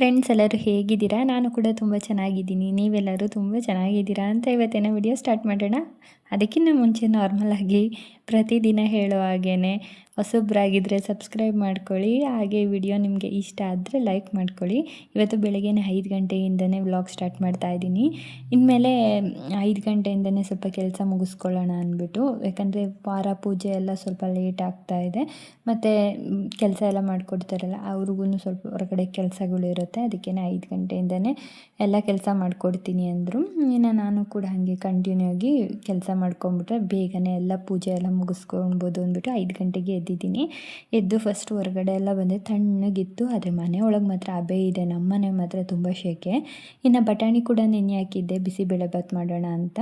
Friends ಎಲ್ಲರೂ ಹೇಗಿದ್ದೀರಾ? ನಾನು ಕೂಡ ತುಂಬ ಚೆನ್ನಾಗಿದ್ದೀನಿ. ನೀವೆಲ್ಲರೂ ತುಂಬ ಚೆನ್ನಾಗಿದ್ದೀರಾ ಅಂತ ಇವತ್ತಿನ ವಿಡಿಯೋ ಸ್ಟಾರ್ಟ್ ಮಾಡೋಣ. ಅದಕ್ಕಿಂತ ಮುಂಚೆ ನಾರ್ಮಲ್ ಆಗಿ ಪ್ರತಿದಿನ ಹೇಳೋ ಹಾಗೇ ಹೊಸೊಬ್ಬರಾಗಿದ್ದರೆ ಸಬ್ಸ್ಕ್ರೈಬ್ ಮಾಡ್ಕೊಳ್ಳಿ, ಹಾಗೆ ವಿಡಿಯೋ ನಿಮಗೆ ಇಷ್ಟ ಆದರೆ ಲೈಕ್ ಮಾಡ್ಕೊಳ್ಳಿ. ಇವತ್ತು ಬೆಳಗ್ಗೆ ಐದು ಗಂಟೆಯಿಂದನೇ ವ್ಲಾಗ್ ಸ್ಟಾರ್ಟ್ ಮಾಡ್ತಾ ಇದ್ದೀನಿ. ಇನ್ಮೇಲೆ ಐದು ಗಂಟೆಯಿಂದನೇ ಸ್ವಲ್ಪ ಕೆಲಸ ಮುಗಿಸ್ಕೊಳ್ಳೋಣ ಅಂದ್ಬಿಟ್ಟು, ಯಾಕಂದರೆ ವಾರ ಪೂಜೆ ಎಲ್ಲ ಸ್ವಲ್ಪ ಲೇಟ್ ಆಗ್ತಾ ಇದೆ. ಮತ್ತು ಕೆಲಸ ಎಲ್ಲ ಮಾಡಿಕೊಡ್ತಾರಲ್ಲ ಅವ್ರಿಗೂ ಸ್ವಲ್ಪ ಹೊರಗಡೆ ಕೆಲಸಗಳು ಇರುತ್ತೆ. ಅದಕ್ಕೆ ಐದು ಗಂಟೆಯಿಂದನೇ ಎಲ್ಲ ಕೆಲಸ ಮಾಡಿಕೊಡ್ತೀನಿ ಅಂದರು. ಇನ್ನು ನಾನು ಕೂಡ ಹಾಗೆ ಕಂಟಿನ್ಯೂ ಆಗಿ ಕೆಲಸ ಮಾಡ್ಕೊಂಬಿಟ್ರೆ ಬೇಗನೆ ಎಲ್ಲ ಪೂಜೆ ಎಲ್ಲ ಮುಗಿಸ್ಕೊಳ್ಬೋದು ಅಂದ್ಬಿಟ್ಟು ಐದು ಗಂಟೆಗೆ ಎದ್ದಿದ್ದೀನಿ. ಎದ್ದು ಫಸ್ಟ್ ಹೊರಗಡೆ ಎಲ್ಲ ಬಂದೆ. ತಣ್ಣಗಿತ್ತು. ಆದರೆ ಮನೆ ಒಳಗೆ ಮಾತ್ರ ಅಬೆ ಇದೆ. ನಮ್ಮ ಮನೆ ಮಾತ್ರ ತುಂಬ ಶೆಕೆ. ಇನ್ನು ಬಟಾಣಿ ಕೂಡ ನೆನೆ ಹಾಕಿದ್ದೆ. ಬಿಸಿಬೇಳೆಭಾತ್ ಮಾಡೋಣ ಅಂತ.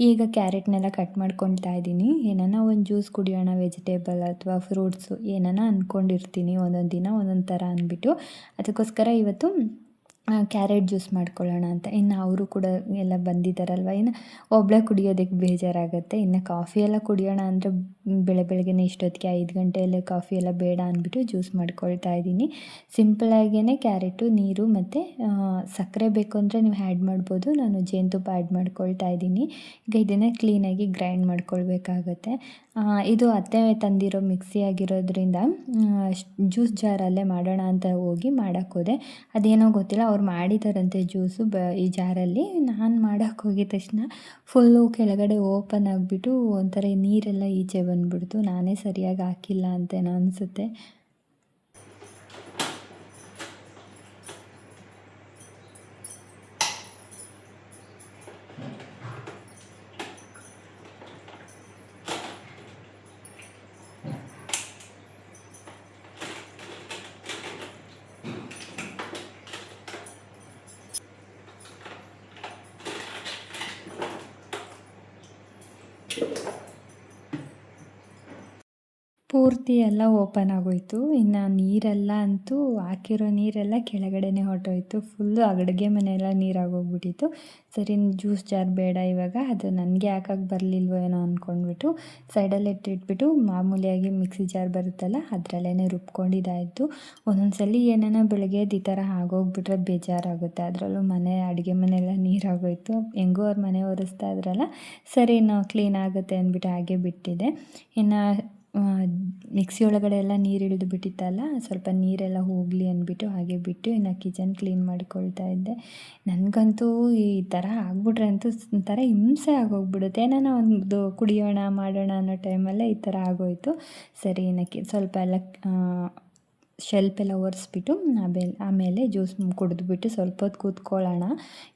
ಈಗ ಕ್ಯಾರೆಟ್ನೆಲ್ಲ ಕಟ್ ಮಾಡ್ಕೊಳ್ತಾ ಇದ್ದೀನಿ. ಏನಾನ ಒಂದು ಜ್ಯೂಸ್ ಕುಡಿಯೋಣ ವೆಜಿಟೇಬಲ್ ಅಥವಾ ಫ್ರೂಟ್ಸು ಏನಾನ ಅಂದ್ಕೊಂಡಿರ್ತೀನಿ ಒಂದೊಂದು ದಿನ ಒಂದೊಂದು ಥರ ಅಂದ್ಬಿಟ್ಟು. ಅದಕ್ಕೋಸ್ಕರ ಇವತ್ತು ಕ್ಯಾರೆಟ್ ಜ್ಯೂಸ್ ಮಾಡ್ಕೊಳ್ಳೋಣ ಅಂತ. ಇನ್ನು ಅವರು ಕೂಡ ಎಲ್ಲ ಬಂದಿದ್ದಾರಲ್ವ? ಇನ್ನು ಒಬ್ಬಳೇ ಕುಡಿಯೋದಕ್ಕೆ ಬೇಜಾರಾಗುತ್ತೆ. ಇನ್ನು ಕಾಫಿ ಎಲ್ಲ ಕುಡಿಯೋಣ ಅಂದರೆ ಬೆಳೆ ಬೆಳಗ್ಗೆನೇ ಇಷ್ಟೊತ್ತಿಗೆ ಐದು ಗಂಟೆಯಲ್ಲೇ ಕಾಫಿ ಎಲ್ಲ ಬೇಡ ಅಂದ್ಬಿಟ್ಟು ಜ್ಯೂಸ್ ಮಾಡ್ಕೊಳ್ತಾ ಇದ್ದೀನಿ. ಸಿಂಪಲಾಗೇ ಕ್ಯಾರೆಟು, ನೀರು ಮತ್ತು ಸಕ್ಕರೆ ಬೇಕು ಅಂದರೆ ನೀವು ಆ್ಯಡ್ ಮಾಡ್ಬೋದು. ನಾನು ಜೇನುತುಪ್ಪ ಆ್ಯಡ್ ಮಾಡ್ಕೊಳ್ತಾ ಇದ್ದೀನಿ. ಈಗ ಇದನ್ನು ಕ್ಲೀನಾಗಿ ಗ್ರೈಂಡ್ ಮಾಡ್ಕೊಳ್ಬೇಕಾಗತ್ತೆ. ಇದು ಅತ್ತೆ ತಂದಿರೋ ಮಿಕ್ಸಿ ಆಗಿರೋದ್ರಿಂದ ಜ್ಯೂಸ್ ಜಾರಲ್ಲೇ ಮಾಡೋಣ ಅಂತ ಹೋಗಿ ಮಾಡೋಕ್ಕೋದೆ ಅದೇನೋ ಗೊತ್ತಿಲ್ಲ, ಅವ್ರು ಮಾಡಿದಾರಂತೆ ಜ್ಯೂಸು ಬ, ಈ ಜಾರಲ್ಲಿ. ನಾನು ಮಾಡೋಕ್ಕೆ ಹೋಗಿದ ತಕ್ಷಣ ಫುಲ್ಲು ಕೆಳಗಡೆ ಓಪನ್ ಆಗಿಬಿಟ್ಟು ಒಂಥರ ನೀರೆಲ್ಲ ಈಚೆ ಬಂದುಬಿಡ್ತು. ನಾನೇ ಸರಿಯಾಗಿ ಹಾಕಿಲ್ಲ ಅಂತೇನೋ ಅನಿಸುತ್ತೆ. ಪೂರ್ತಿ ಎಲ್ಲ ಓಪನ್ ಆಗೋಯಿತು. ಇನ್ನು ನೀರೆಲ್ಲ ಅಂತೂ ಹಾಕಿರೋ ನೀರೆಲ್ಲ ಕೆಳಗಡೆನೇ ಹೊರಟೋಯ್ತು. ಫುಲ್ಲು ಅಡುಗೆ ಮನೆಯೆಲ್ಲ ನೀರಾಗೋಗ್ಬಿಟ್ಟಿತ್ತು. ಸರಿ ಜ್ಯೂಸ್ ಜಾರ್ ಬೇಡ ಇವಾಗ. ಅದು ನನಗೆ ಹಾಕಕ್ಕೆ ಬರಲಿಲ್ವೋ ಏನೋ ಅಂದ್ಕೊಂಡ್ಬಿಟ್ಟು ಸೈಡಲ್ಲಿ ಇಟ್ಟಿಟ್ಬಿಟ್ಟು ಮಾಮೂಲಿಯಾಗಿ ಮಿಕ್ಸಿ ಜಾರ್ ಬರುತ್ತಲ್ಲ ಅದರಲ್ಲೇ ರುಬ್ಕೊಂಡಿದ್ದಾಯಿತು. ಒಂದೊಂದು ಸಲ ಏನಾನ ಬೆಳಗ್ಗೆ ಈ ಥರ ಆಗೋಗ್ಬಿಟ್ರೆ ಬೇಜಾರಾಗುತ್ತೆ. ಅದರಲ್ಲೂ ಮನೆ, ಅಡುಗೆ ಮನೆಯೆಲ್ಲ ನೀರಾಗೋಯ್ತು. ಹೆಂಗೋ ಅವ್ರ ಮನೆ ಒರೆಸ್ತಾ ಇದ್ರಲ್ಲ, ಸರಿ, ಇನ್ನು ಕ್ಲೀನ್ ಆಗುತ್ತೆ ಅಂದ್ಬಿಟ್ಟು ಹಾಗೆ ಬಿಟ್ಟಿದೆ. ಇನ್ನು ಮಿಕ್ಸಿ ಒಳಗಡೆ ಎಲ್ಲ ನೀರು ಇಳಿದು ಬಿಟ್ಟಿತ್ತಲ್ಲ, ಸ್ವಲ್ಪ ನೀರೆಲ್ಲ ಹೋಗಲಿ ಅಂದ್ಬಿಟ್ಟು ಹಾಗೆ ಬಿಟ್ಟು ಇನ್ನು ಕಿಚನ್ ಕ್ಲೀನ್ ಮಾಡ್ಕೊಳ್ತಾ ಇದ್ದೆ. ನನಗಂತೂ ಈ ಥರ ಆಗ್ಬಿಟ್ರೆ ಅಂತೂ ಒಂಥರ ಹಿಂಸೆ ಆಗೋಗ್ಬಿಡುತ್ತೆ. ನಾನು ಒಂದು ಕುಡಿಯೋಣ, ಮಾಡೋಣ ಅನ್ನೋ ಟೈಮಲ್ಲೇ ಈ ಥರ ಆಗೋಯಿತು. ಸರಿ, ಇನ್ನಕ್ಕೆ ಸ್ವಲ್ಪ ಎಲ್ಲ ಶೆಲ್ಪ್ ಎಲ್ಲ ಒರೆಸ್ಬಿಟ್ಟು ಆಮೇಲೆ ಆಮೇಲೆ ಜ್ಯೂಸ್ ಕುಡಿದ್ಬಿಟ್ಟು ಸ್ವಲ್ಪ ಹೊತ್ತು ಕೂತ್ಕೊಳ್ಳೋಣ.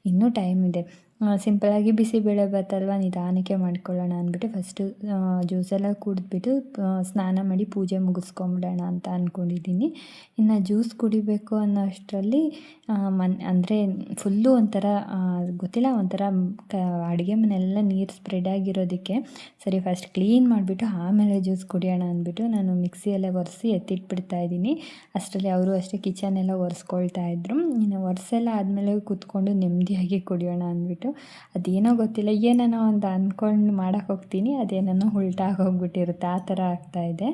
ಇನ್ನೂ ಟೈಮ್ ಇದೆ. ಸಿಂಪಲಾಗಿ ಬಿಸಿಬೇಳೆ ಅಲ್ವಾ ನಿಧಾನಕ್ಕೆ ಮಾಡ್ಕೊಳ್ಳೋಣ ಅಂದ್ಬಿಟ್ಟು ಫಸ್ಟು ಜ್ಯೂಸೆಲ್ಲ ಕುಡಿದ್ಬಿಟ್ಟು ಸ್ನಾನ ಮಾಡಿ ಪೂಜೆ ಮುಗಿಸ್ಕೊಂಬಿಡೋಣ ಅಂತ ಅಂದ್ಕೊಂಡಿದ್ದೀನಿ ಇನ್ನು ಜ್ಯೂಸ್ ಕುಡಿಬೇಕು ಅನ್ನೋ ಅಷ್ಟರಲ್ಲಿ ಮನ್, ಅಂದರೆ ಫುಲ್ಲು ಒಂಥರ ಗೊತ್ತಿಲ್ಲ, ಒಂಥರ ಕ, ಅಡುಗೆ ಮನೆಯೆಲ್ಲ ನೀರು ಸ್ಪ್ರೆಡ್ ಆಗಿರೋದಕ್ಕೆ ಸರಿ ಫಸ್ಟ್ ಕ್ಲೀನ್ ಮಾಡಿಬಿಟ್ಟು ಆಮೇಲೆ ಜ್ಯೂಸ್ ಕುಡಿಯೋಣ ಅಂದ್ಬಿಟ್ಟು ನಾನು ಮಿಕ್ಸಿಯಲ್ಲೇ ಒರೆಸಿ ಎತ್ತಿಟ್ಬಿಡ್ತಾ ಇದ್ದೀನಿ. ಅಷ್ಟರಲ್ಲಿ ಅವರು ಅಷ್ಟೇ ಕಿಚನೆಲ್ಲ ಒರೆಸ್ಕೊಳ್ತಾ ಇದ್ರು. ಇನ್ನು ಒರೆಸೆಲ್ಲ ಆದಮೇಲೆ ಕೂತ್ಕೊಂಡು ನೆಮ್ಮದಿಯಾಗಿ ಕುಡಿಯೋಣ ಅಂದ್ಬಿಟ್ಟು ಅದೇನೋ ಗೊತ್ತಿಲ್ಲ ಏನೇನೋ ಒಂದು ಅಂದ್ಕೊಂಡು ಮಾಡೋಕ್ಕೆ ಹೋಗ್ತೀನಿ ಅದೇನೋ ಉಲ್ಟಾ ಹೋಗ್ಬಿಟ್ಟಿರುತ್ತೆ ಆ ಥರ ಆಗ್ತಾಯಿದೆ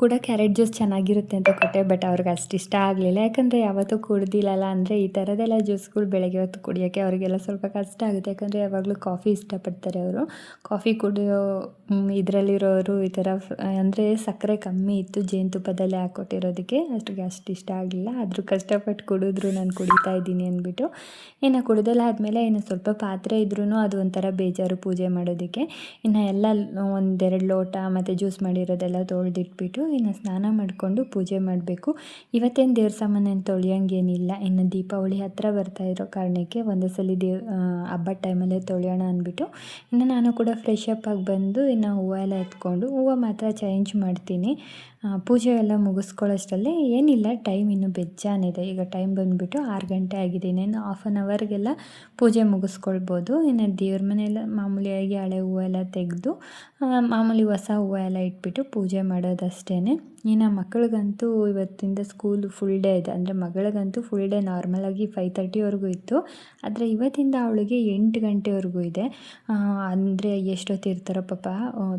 ಕೂಡ ಕ್ಯಾರೆಟ್ ಜ್ಯೂಸ್ ಚೆನ್ನಾಗಿರುತ್ತೆ ಅಂತ ಕೊಟ್ಟೆ, ಬಟ್ ಅವ್ರಿಗೆ ಅಷ್ಟು ಇಷ್ಟ ಆಗಲಿಲ್ಲ. ಯಾಕಂದರೆ ಯಾವತ್ತೂ ಕುಡ್ದಿಲ್ಲಲ್ಲ, ಅಂದರೆ ಈ ಥರದ್ದೆಲ್ಲ ಜ್ಯೂಸ್ಗಳು ಬೆಳಗ್ಗೆ ಹೊತ್ತು ಕುಡಿಯೋಕ್ಕೆ ಅವರಿಗೆಲ್ಲ ಸ್ವಲ್ಪ ಕಷ್ಟ ಆಗುತ್ತೆ. ಯಾಕಂದರೆ ಯಾವಾಗಲೂ ಕಾಫಿ ಇಷ್ಟಪಡ್ತಾರೆ ಅವರು. ಕಾಫಿ ಕುಡಿಯೋ ಇದರಲ್ಲಿರೋರು ಈ ಥರ ಅಂದರೆ ಸಕ್ಕರೆ ಕಮ್ಮಿ ಇತ್ತು ಜೇನುತುಪ್ಪದಲ್ಲೇ ಹಾಕ್ಕೊಟ್ಟಿರೋದಕ್ಕೆ ಅಷ್ಟಿಗೆ ಅಷ್ಟು ಇಷ್ಟ ಆಗಲಿಲ್ಲ. ಆದರೂ ಕಷ್ಟಪಟ್ಟು ಕುಡಿದ್ರು ನಾನು ಕುಡಿತಾ ಇದ್ದೀನಿ ಅಂದ್ಬಿಟ್ಟು. ಇನ್ನು ಕುಡಿದೆಲ್ಲ ಆದಮೇಲೆ ಇನ್ನು ಸ್ವಲ್ಪ ಪಾತ್ರೆ ಇದ್ರೂ ಅದು ಒಂಥರ ಬೇಜಾರು ಪೂಜೆ ಮಾಡೋದಕ್ಕೆ. ಇನ್ನು ಎಲ್ಲ ಒಂದೆರಡು ಲೋಟ ಮತ್ತು ಜ್ಯೂಸ್ ಮಾಡಿರೋದೆಲ್ಲ ತೊಳೆದಿಟ್ಬಿಟ್ಟು ಇನ್ನು ಸ್ನಾನ ಮಾಡಿಕೊಂಡು ಪೂಜೆ ಮಾಡಬೇಕು. ಇವತ್ತೇನು ದೇವ್ರ ಸಾಮಾನೇನು ತೊಳೆಯೋಂಗೇನಿಲ್ಲ. ಇನ್ನು ದೀಪಾವಳಿ ಹತ್ತಿರ ಬರ್ತಾ ಇರೋ ಕಾರಣಕ್ಕೆ ಒಂದೇ ಸಲ ದೇವ್ ಹಬ್ಬದ ಟೈಮಲ್ಲೇ ತೊಳೆಯೋಣ ಅಂದ್ಬಿಟ್ಟು, ಇನ್ನು ನಾನು ಕೂಡ ಫ್ರೆಶ್ ಅಪ್ ಆಗಿ ಬಂದು ಇನ್ನು ಹೂವು ಎಲ್ಲ ಎತ್ಕೊಂಡು, ಹೂವು ಮಾತ್ರ ಚೇಂಜ್ ಮಾಡ್ತೀನಿ. ಪೂಜೆ ಎಲ್ಲ ಮುಗಿಸ್ಕೊಳ್ಳೋಷ್ಟರಲ್ಲಿ ಏನಿಲ್ಲ ಟೈಮ್ ಇನ್ನು ಬೆಜ್ಜಾನಿದೆ ಈಗ ಟೈಮ್ ಬಂದುಬಿಟ್ಟು ಆರು ಗಂಟೆ ಆಗಿದೆ. ಇನ್ನೇನು ಹಾಫ್ ಆನ್ ಅವರ್ಗೆಲ್ಲ ಪೂಜೆ ಮುಗಿಸ್ಕೊಳ್ಬೋದು. ಇನ್ನು ದೇವ್ರ ಮನೆಯೆಲ್ಲ ಮಾಮೂಲಿಯಾಗಿ ಹಳೆ ಹೂವೆಲ್ಲ ತೆಗೆದು ಮಾಮೂಲಿ ಹೊಸ ಹೂವು ಎಲ್ಲ ಇಟ್ಬಿಟ್ಟು ಪೂಜೆ ಮಾಡೋದಷ್ಟೇ. ಅಷ್ಟೇ ಇನ್ನು ಮಕ್ಕಳಿಗಂತೂ ಇವತ್ತಿಂದ ಸ್ಕೂಲು ಫುಲ್ ಡೇ ಇದೆ. ಅಂದರೆ ಮಗಳಿಗಂತೂ ಫುಲ್ ಡೇ ನಾರ್ಮಲಾಗಿ ಫೈವ್ ತರ್ಟಿವರೆಗೂ ಇತ್ತು. ಆದರೆ ಇವತ್ತಿಂದ ಅವಳಿಗೆ ಎಂಟು ಗಂಟೆವರೆಗೂ ಇದೆ. ಅಂದರೆ ಎಷ್ಟೊತ್ತು ಇರ್ತಾರೋ ಪಾಪ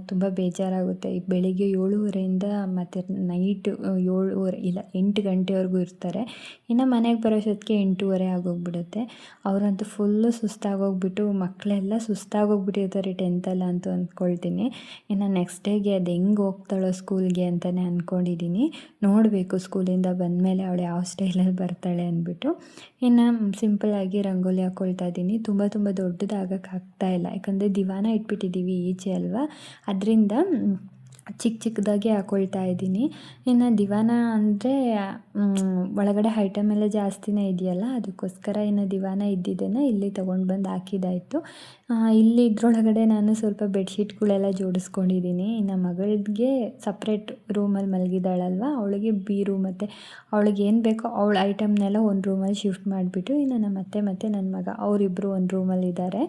ತುಂಬ ಬೇಜಾರಾಗುತ್ತೆ. ಬೆಳಿಗ್ಗೆ ಏಳುವರೆಯಿಂದ ಮತ್ತು ನೈಟ್ ಏಳುವರೆ, ಇಲ್ಲ, ಎಂಟು ಗಂಟೆವರೆಗೂ ಇರ್ತಾರೆ. ಇನ್ನು ಮನೆಗೆ ಬರೋಷ್ಟೊತ್ತಿಗೆ ಎಂಟೂವರೆ ಆಗೋಗ್ಬಿಡುತ್ತೆ. ಅವರಂತೂ ಫುಲ್ಲು ಸುಸ್ತಾಗೋಗ್ಬಿಟ್ಟು ಮಕ್ಕಳೆಲ್ಲ ಸುಸ್ತಾಗೋಗ್ಬಿಟ್ಟಿರ್ತಾರೆ ಟೆಂತಲ್ಲ ಅಂತ ಅಂದ್ಕೊಳ್ತೀನಿ. ಇನ್ನು ನೆಕ್ಸ್ಟ್ ಡೇಗೆ ಅದು ಹೆಂಗೆ ಹೋಗ್ತಾಳೋ ಸ್ಕೂಲ್ಗೆ ಅಂತಲೇ ಅಂದ್ಕೊಂಡಿದ್ದೀನಿ ನೋಡಬೇಕು, ಸ್ಕೂಲಿಂದ ಬಂದಮೇಲೆ ಅವಳು ಯಾವ ಸ್ಟೈಲಲ್ಲಿ ಬರ್ತಾಳೆ ಅಂದ್ಬಿಟ್ಟು. ಇನ್ನು ಸಿಂಪಲ್ಲಾಗಿ ರಂಗೋಲಿ ಹಾಕ್ಕೊಳ್ತಾ ಇದ್ದೀನಿ. ತುಂಬ ತುಂಬ ದೊಡ್ಡದಾಗಕ್ಕೆ ಇಲ್ಲ. ಯಾಕಂದರೆ ದಿವಾನ ಇಟ್ಬಿಟ್ಟಿದ್ದೀವಿ ಈಚೆ ಅಲ್ವಾ? ಅದರಿಂದ ಚಿಕ್ಕ ಚಿಕ್ಕದಾಗಿ ಹಾಕೊಳ್ತಾ ಇದ್ದೀನಿ. ಇನ್ನು ದಿವಾನ ಅಂದರೆ ಒಳಗಡೆ ಐಟಮ್ ಎಲ್ಲ ಜಾಸ್ತಿನೇ ಇದೆಯಲ್ಲ, ಅದಕ್ಕೋಸ್ಕರ ಇನ್ನು ದಿವಾನ ಇದ್ದಿದ್ದೇನೆ ಇಲ್ಲಿ ತೊಗೊಂಡು ಬಂದು ಹಾಕಿದಾಯಿತು ಇಲ್ಲಿ ಇದ್ರೊಳಗಡೆ ನಾನು ಸ್ವಲ್ಪ ಬೆಡ್ಶೀಟ್ಗಳೆಲ್ಲ ಜೋಡಿಸ್ಕೊಂಡಿದ್ದೀನಿ. ಇನ್ನು ಮಗಳಿಗೆ ಸಪ್ರೇಟ್ ರೂಮಲ್ಲಿ ಮಲಗಿದ್ದಾಳಲ್ವ, ಅವಳಿಗೆ ಬೀರು ಮತ್ತು, ಅವಳಿಗೆ ಏನು ಬೇಕೋ ಅವಳ ಐಟಮ್ನೆಲ್ಲ ಒಂದು ರೂಮಲ್ಲಿ ಶಿಫ್ಟ್ ಮಾಡಿಬಿಟ್ಟು, ಇನ್ನು ನಮ್ಮ ಅತ್ತೆ ಮತ್ತು ನನ್ನ ಮಗ ಅವರಿಬ್ಬರು ಒಂದು ರೂಮಲ್ಲಿ ಇದ್ದಾರೆ.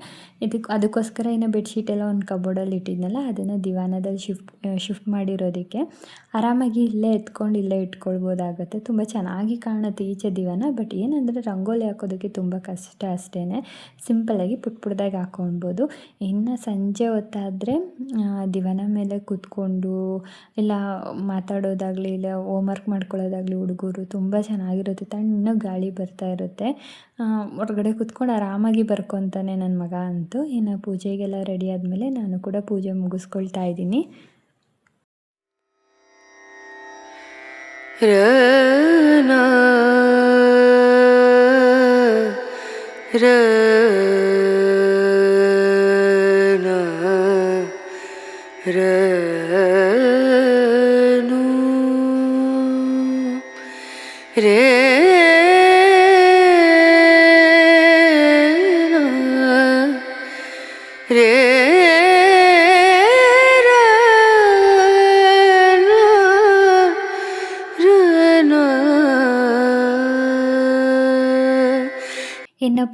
ಇದಕ್ಕೆ ಅದಕ್ಕೋಸ್ಕರ ಇನ್ನು ಬೆಡ್ಶೀಟ್ ಎಲ್ಲ ಒಂದು ಕಬೋರ್ಡಲ್ಲಿ ಇಟ್ಟಿದ್ನಲ್ಲ, ಅದನ್ನು ದಿವಾನದಲ್ಲಿ ಶಿಫ್ಟ್ ಶಿಫ್ಟ್ ಮಾಡಿರೋದಕ್ಕೆ ಆರಾಮಾಗಿ ಇಲ್ಲೇ ಎತ್ಕೊಂಡು ಇಲ್ಲೇ ಇಟ್ಕೊಳ್ಬೋದಾಗುತ್ತೆ. ತುಂಬ ಚೆನ್ನಾಗಿ ಕಾಣುತ್ತೆ ಈಚೆ ದಿವನ, ಬಟ್ ಏನಂದರೆ ರಂಗೋಲಿ ಹಾಕೋದಕ್ಕೆ ತುಂಬ ಕಷ್ಟ ಅಷ್ಟೇ ಸಿಂಪಲಾಗಿ ಪುಟ್ ಪುಟ್ದಾಗಿ ಹಾಕ್ಕೊಳ್ಬೋದು ಇನ್ನು ಸಂಜೆ ಹೊತ್ತಾದರೆ ದಿವನ ಮೇಲೆ ಕೂತ್ಕೊಂಡು ಇಲ್ಲ ಮಾತಾಡೋದಾಗಲಿ ಇಲ್ಲ ಹೋಮ್ವರ್ಕ್ ಮಾಡ್ಕೊಳ್ಳೋದಾಗಲಿ ಹುಡುಗರು ತುಂಬ ಚೆನ್ನಾಗಿರುತ್ತೆ. ತಣ್ಣಗೆ ಗಾಳಿ ಬರ್ತಾ ಇರುತ್ತೆ. ಹೊರಗಡೆ ಕೂತ್ಕೊಂಡು ಆರಾಮಾಗಿ ಬರ್ಕೊತಾನೆ ನನ್ನ ಮಗ ಅಂತೂ. ಇನ್ನು ಪೂಜೆಗೆಲ್ಲ ರೆಡಿ ಆದಮೇಲೆ ನಾನು ಕೂಡ ಪೂಜೆ ಮುಗಿಸ್ಕೊಳ್ತಾ ಇದ್ದೀನಿ. Yeah.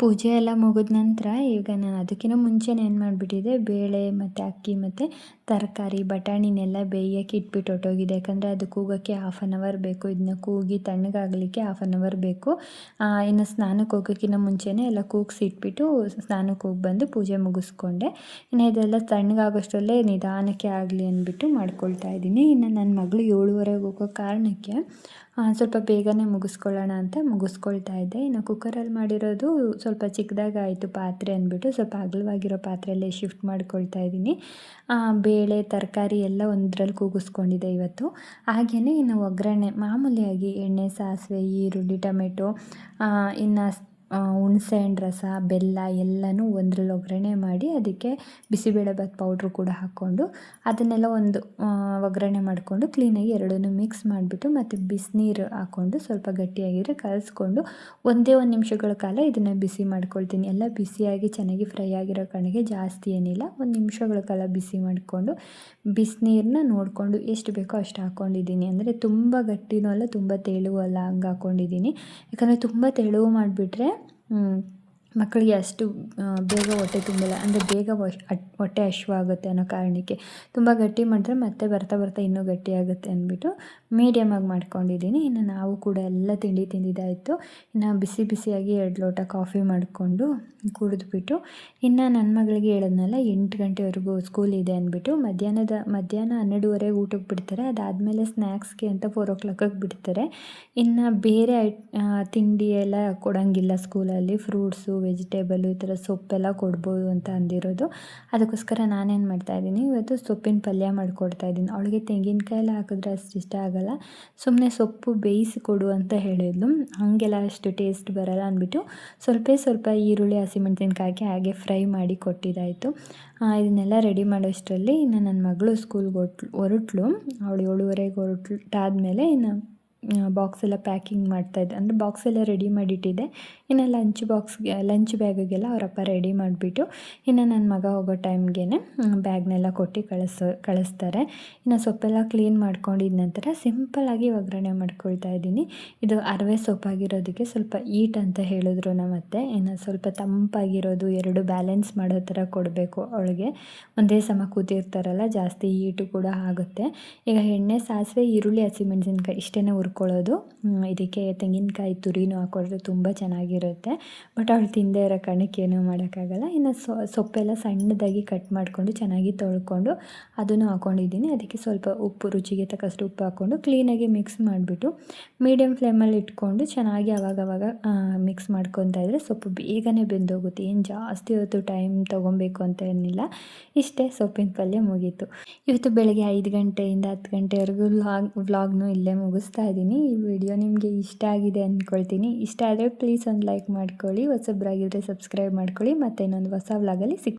ಪೂಜೆ ಎಲ್ಲ ಮುಗಿದ ನಂತರ ಈಗ ನಾನು ಅದಕ್ಕಿಂತ ಮುಂಚೆ ಏನು ಮಾಡಿಬಿಟ್ಟಿದ್ದೆ ಬೇಳೆ ಮತ್ತು ಅಕ್ಕಿ ಮತ್ತು ತರಕಾರಿ, ಬಟಾಣಿನೆಲ್ಲ ಬೇಯಕ್ಕೆ ಇಟ್ಬಿಟ್ಟು ಹೊಟ್ಟೋಗಿದೆ. ಯಾಕಂದರೆ ಅದು ಕೂಗೋಕ್ಕೆ ಹಾಫ್ ಆನ್ ಅವರ್ ಬೇಕು. ಇದನ್ನ ಕೂಗಿ ತಣ್ಣಗಾಗಲಿಕ್ಕೆ ಹಾಫ್ ಆನ್ ಅವರ್ ಬೇಕು. ಇನ್ನು ಸ್ನಾನಕ್ಕೆ ಹೋಗೋಕ್ಕಿಂತ ಮುಂಚೆನೇ ಎಲ್ಲ ಕೂಗಿಸಿ ಇಟ್ಬಿಟ್ಟು ಸ್ನಾನಕ್ಕೆ ಹೋಗಿ ಬಂದು ಪೂಜೆ ಮುಗಿಸ್ಕೊಂಡೆ. ಇನ್ನು ಇದೆಲ್ಲ ತಣ್ಣಗಾಗೋಷ್ಟರಲ್ಲೇ ನಿಧಾನಕ್ಕೆ ಆಗಲಿ ಅಂದ್ಬಿಟ್ಟು ಮಾಡ್ಕೊಳ್ತಾ ಇದ್ದೀನಿ. ಇನ್ನು ನನ್ನ ಮಗಳು ಏಳುವರೆಗೆ ಹೋಗೋ ಕಾರಣಕ್ಕೆ ಸ್ವಲ್ಪ ಬೇಗನೆ ಮುಗಿಸ್ಕೊಳ್ಳೋಣ ಅಂತ ಮುಗಿಸ್ಕೊಳ್ತಾ ಇದ್ದೆ. ಇನ್ನು ಕುಕ್ಕರಲ್ಲಿ ಮಾಡಿರೋದು ಸ್ವಲ್ಪ ಚಿಕ್ಕದಾಗಾಯಿತು ಪಾತ್ರೆ ಅಂದ್ಬಿಟ್ಟು ಸ್ವಲ್ಪ ಅಗಲವಾಗಿರೋ ಪಾತ್ರೆಯಲ್ಲೇ ಶಿಫ್ಟ್ ಮಾಡ್ಕೊಳ್ತಾ ಇದ್ದೀನಿ. ಬೇಳೆ, ತರಕಾರಿ ಎಲ್ಲ ಒಂದರಲ್ಲಿ ಕೂಗಿಸ್ಕೊಂಡಿದೆ ಇವತ್ತು. ಹಾಗೆಯೇ ಇನ್ನು ಒಗ್ಗರಣೆ, ಮಾಮೂಲಿಯಾಗಿ ಎಣ್ಣೆ, ಸಾಸಿವೆ, ಈರುಳ್ಳಿ, ಟೊಮೆಟೊ ಇನ್ನು ಹುಣ್ಸೆಹಣ್ಣು ರಸ, ಬೆಲ್ಲ ಎಲ್ಲನೂ ಒಂದ್ರಲ್ಲಿ ಒಗ್ಗರಣೆ ಮಾಡಿ ಅದಕ್ಕೆ ಬಿಸಿಬೇಳೆಭಾತ್ ಪೌಡ್ರು ಕೂಡ ಹಾಕ್ಕೊಂಡು ಅದನ್ನೆಲ್ಲ ಒಂದು ಒಗ್ಗರಣೆ ಮಾಡಿಕೊಂಡು ಕ್ಲೀನಾಗಿ ಎರಡನ್ನೂ ಮಿಕ್ಸ್ ಮಾಡಿಬಿಟ್ಟು ಮತ್ತು ಬಿಸಿನೀರು ಹಾಕ್ಕೊಂಡು ಸ್ವಲ್ಪ ಗಟ್ಟಿಯಾಗಿದ್ರೆ ಕಲಸ್ಕೊಂಡು ಒಂದೇ ಒಂದು ನಿಮಿಷಗಳ ಕಾಲ ಇದನ್ನು ಬಿಸಿ ಮಾಡ್ಕೊಳ್ತೀನಿ. ಎಲ್ಲ ಬಿಸಿಯಾಗಿ ಚೆನ್ನಾಗಿ ಫ್ರೈ ಆಗಿರೋ ಕಣಗೆ ಜಾಸ್ತಿ ಏನಿಲ್ಲ. ಒಂದು ನಿಮಿಷಗಳ ಕಾಲ ಬಿಸಿ ಮಾಡಿಕೊಂಡು ಬಿಸಿನೀರನ್ನ ನೋಡಿಕೊಂಡು ಎಷ್ಟು ಬೇಕೋ ಅಷ್ಟು ಹಾಕ್ಕೊಂಡಿದ್ದೀನಿ ಅಂದರೆ ತುಂಬ ಗಟ್ಟಿನೂ ಅಲ್ಲ, ತುಂಬ ತೆಳುವಲ್ಲ ಹಂಗೆ ಹಾಕ್ಕೊಂಡಿದ್ದೀನಿ ಯಾಕಂದರೆ ತುಂಬ ತೆಳುವು ಮಾಡಿಬಿಟ್ರೆ ಮಕ್ಕಳಿಗೆ ಅಷ್ಟು ಬೇಗ ಹೊಟ್ಟೆ ತುಂಬಲ್ಲ. ಅಂದರೆ ಬೇಗ ಹೊಟ್ಟೆ ಹಶ್ವಾಗುತ್ತೆ ಅನ್ನೋ ಕಾರಣಕ್ಕೆ. ತುಂಬ ಗಟ್ಟಿ ಮಾಡಿದ್ರೆ ಮತ್ತೆ ಬರ್ತಾ ಬರ್ತಾ ಇನ್ನೂ ಗಟ್ಟಿಯಾಗುತ್ತೆ ಅಂದ್ಬಿಟ್ಟು ಮೀಡಿಯಮಾಗಿ ಮಾಡ್ಕೊಂಡಿದ್ದೀನಿ. ಇನ್ನು ನಾವು ಕೂಡ ಎಲ್ಲ ತಿಂಡಿ ತಿಂದಿದ್ದಾಯಿತು. ಇನ್ನು ಬಿಸಿ ಬಿಸಿಯಾಗಿ ಎರಡು ಲೋಟ ಕಾಫಿ ಮಾಡಿಕೊಂಡು ಕುಡಿದ್ಬಿಟ್ಟು, ಇನ್ನು ನನ್ನ ಮಗಳಿಗೆ ಹೇಳಿದ್ನಲ್ಲ, ಎಂಟು ಗಂಟೆವರೆಗೂ ಸ್ಕೂಲ್ ಇದೆ ಅಂದ್ಬಿಟ್ಟು, ಮಧ್ಯಾಹ್ನದ, ಮಧ್ಯಾಹ್ನ ಹನ್ನೆರಡುವರೆಗೆ ಊಟಕ್ಕೆ ಬಿಡ್ತಾರೆ. ಅದಾದಮೇಲೆ ಸ್ನ್ಯಾಕ್ಸ್ಗೆ ಅಂತ ಫೋರ್ ಓ ಕ್ಲಾಕಿಗೆ ಬಿಡ್ತಾರೆ. ಇನ್ನು ಬೇರೆ ಐ ತಿಂಡಿ ಎಲ್ಲ ಕೊಡೋಂಗಿಲ್ಲ ಸ್ಕೂಲಲ್ಲಿ ಫ್ರೂಟ್ಸು ವೆಜಿಟೇಬಲು ಈ ಥರ ಸೊಪ್ಪೆಲ್ಲ ಕೊಡ್ಬೋದು ಅಂತ ಅಂದಿರೋದು. ಅದಕ್ಕೋಸ್ಕರ ನಾನೇನು ಮಾಡ್ತಾಯಿದ್ದೀನಿ ಇವತ್ತು ಸೊಪ್ಪಿನ ಪಲ್ಯ ಮಾಡಿಕೊಡ್ತಾ ಇದ್ದೀನಿ. ಅವಳಿಗೆ ತೆಂಗಿನಕಾಯಿ ಎಲ್ಲ ಹಾಕಿದ್ರೆ ಅಷ್ಟು ಇಷ್ಟ ಆಗಲ್ಲ. ಸುಮ್ಮನೆ ಸೊಪ್ಪು ಬೇಯಿಸಿ ಕೊಡು ಅಂತ ಹೇಳಿದ್ಲು. ಹಾಗೆಲ್ಲ ಅಷ್ಟು ಟೇಸ್ಟ್ ಬರಲ್ಲ ಅಂದ್ಬಿಟ್ಟು ಸ್ವಲ್ಪ ಸ್ವಲ್ಪ ಈರುಳ್ಳಿ ಹಸಿಮೆಣಸಿನಕಾಯಿ ಹಾಗೆ ಫ್ರೈ ಮಾಡಿ ಕೊಟ್ಟಿದ್ದಾಯಿತು. ಇದನ್ನೆಲ್ಲ ರೆಡಿ ಮಾಡೋಷ್ಟರಲ್ಲಿ ಇನ್ನು ನನ್ನ ಮಗಳು ಸ್ಕೂಲ್ಗೆ ಹೊಟ್ಲು ಹೊರಟ್ಲು. ಅವಳು ಏಳುವರೆಗೆ ಹೊರಟಾದ್ಮೇಲೆ ಇನ್ನು ಬಾಕ್ಸ್ ಎಲ್ಲ ಪ್ಯಾಕಿಂಗ್ ಮಾಡ್ತಾ ಇದ್ದೆ. ಅಂದರೆ ಬಾಕ್ಸ್ ಎಲ್ಲ ರೆಡಿ ಮಾಡಿಟ್ಟಿದ್ದೆ. ಇನ್ನು ಲಂಚ್ ಬಾಕ್ಸ್ಗೆ ಲಂಚ್ ಬ್ಯಾಗಿಗೆಲ್ಲ ಅವರಪ್ಪ ರೆಡಿ ಮಾಡಿಬಿಟ್ಟು ಇನ್ನು ನನ್ನ ಮಗ ಹೋಗೋ ಟೈಮ್ಗೆ ಬ್ಯಾಗ್ನೆಲ್ಲ ಕೊಟ್ಟು ಕಳಿಸ್, ಕಳಿಸ್ತಾರೆ. ಇನ್ನು ಸೊಪ್ಪೆಲ್ಲ ಕ್ಲೀನ್ ಮಾಡ್ಕೊಂಡಿದ ನಂತರ ಸಿಂಪಲ್ಲಾಗಿ ಒಗ್ಗರಣೆ ಮಾಡ್ಕೊಳ್ತಾ ಇದ್ದೀನಿ. ಇದು ಅರವೆ ಸೊಪ್ಪಾಗಿರೋದಕ್ಕೆ ಸ್ವಲ್ಪ ಈಟ್ ಅಂತ ಹೇಳಿದ್ರು ನಮ್ಮ ಅತ್ತೆ. ಇನ್ನು ಸ್ವಲ್ಪ ತಂಪಾಗಿರೋದು ಎರಡು ಬ್ಯಾಲೆನ್ಸ್ ಮಾಡೋ ಥರ ಕೊಡಬೇಕು ಅವಳಿಗೆ. ಒಂದೇ ಸಮ ಕೂತಿರ್ತಾರಲ್ಲ, ಜಾಸ್ತಿ ಈಟು ಕೂಡ ಆಗುತ್ತೆ. ಈಗ ಎಣ್ಣೆ, ಸಾಸಿವೆ, ಈರುಳ್ಳಿ, ಹಸಿಮೆಣಸಿನ್ಕಾಯಿ ಇಷ್ಟೇ ಹುರ್ಕೊಳ್ಳೋದು ಇದಕ್ಕೆ ತೆಂಗಿನಕಾಯಿ ತುರಿನೂ ಹಾಕೊಂಡ್ರೆ ತುಂಬ ಚೆನ್ನಾಗಿರುತ್ತೆ. ಬಟ್ ಅವಳು ತಿಂದೇ ಇರೋ ಕಾರಣಕ್ಕೆ ಏನೂ ಮಾಡೋಕ್ಕಾಗಲ್ಲ. ಇನ್ನು ಸೊಪ್ಪೆಲ್ಲ ಸಣ್ಣದಾಗಿ ಕಟ್ ಮಾಡಿಕೊಂಡು ಚೆನ್ನಾಗಿ ತೊಳ್ಕೊಂಡು ಅದನ್ನು ಹಾಕ್ಕೊಂಡಿದ್ದೀನಿ ಅದಕ್ಕೆ ಸ್ವಲ್ಪ ಉಪ್ಪು, ರುಚಿಗೆ ತಕ್ಕಷ್ಟು ಉಪ್ಪು ಹಾಕ್ಕೊಂಡು ಕ್ಲೀನಾಗಿ ಮಿಕ್ಸ್ ಮಾಡಿಬಿಟ್ಟು ಮೀಡಿಯಮ್ ಫ್ಲೇಮಲ್ಲಿ ಇಟ್ಕೊಂಡು ಚೆನ್ನಾಗಿ ಆವಾಗವಾಗ ಮಿಕ್ಸ್ ಮಾಡ್ಕೊತಾ ಇದ್ದರೆ ಸೊಪ್ಪು ಬೇಗನೆ ಬೆಂದೋಗುತ್ತೆ. ಏನು ಜಾಸ್ತಿ ಹೊತ್ತು ಟೈಮ್ ತೊಗೊಬೇಕು ಅಂತ ಏನಿಲ್ಲ. ಇಷ್ಟೇ ಸೊಪ್ಪಿನ ಪಲ್ಯ ಮುಗೀತು. ಇವತ್ತು ಬೆಳಗ್ಗೆ ಐದು ಗಂಟೆಯಿಂದ ಹತ್ತು ಗಂಟೆವರೆಗೂ ವ್ಲಾಗ್ ವ್ಲಾಗ್ನು ಇಲ್ಲೇ ಮುಗಿಸ್ತಾ ಇದ್ದೀನಿ ಈ ವಿಡಿಯೋ ನಿಮಗೆ ಇಷ್ಟ ಆಗಿದೆ ಅಂದ್ಕೊಳ್ತೀನಿ ಇಷ್ಟ ಆದರೆ ಪ್ಲೀಸ್ ಒಂದು ಲೈಕ್ ಮಾಡ್ಕೊಳ್ಳಿ ಹೊಸಬ್ರಾಗಿದ್ದರೆ ಸಬ್ಸ್ಕ್ರೈಬ್ ಮಾಡ್ಕೊಳ್ಳಿ ಮತ್ತು ಇನ್ನೊಂದು ಹೊಸ ವ್ಲಾಗಲ್ಲಿ ಸಿಕ್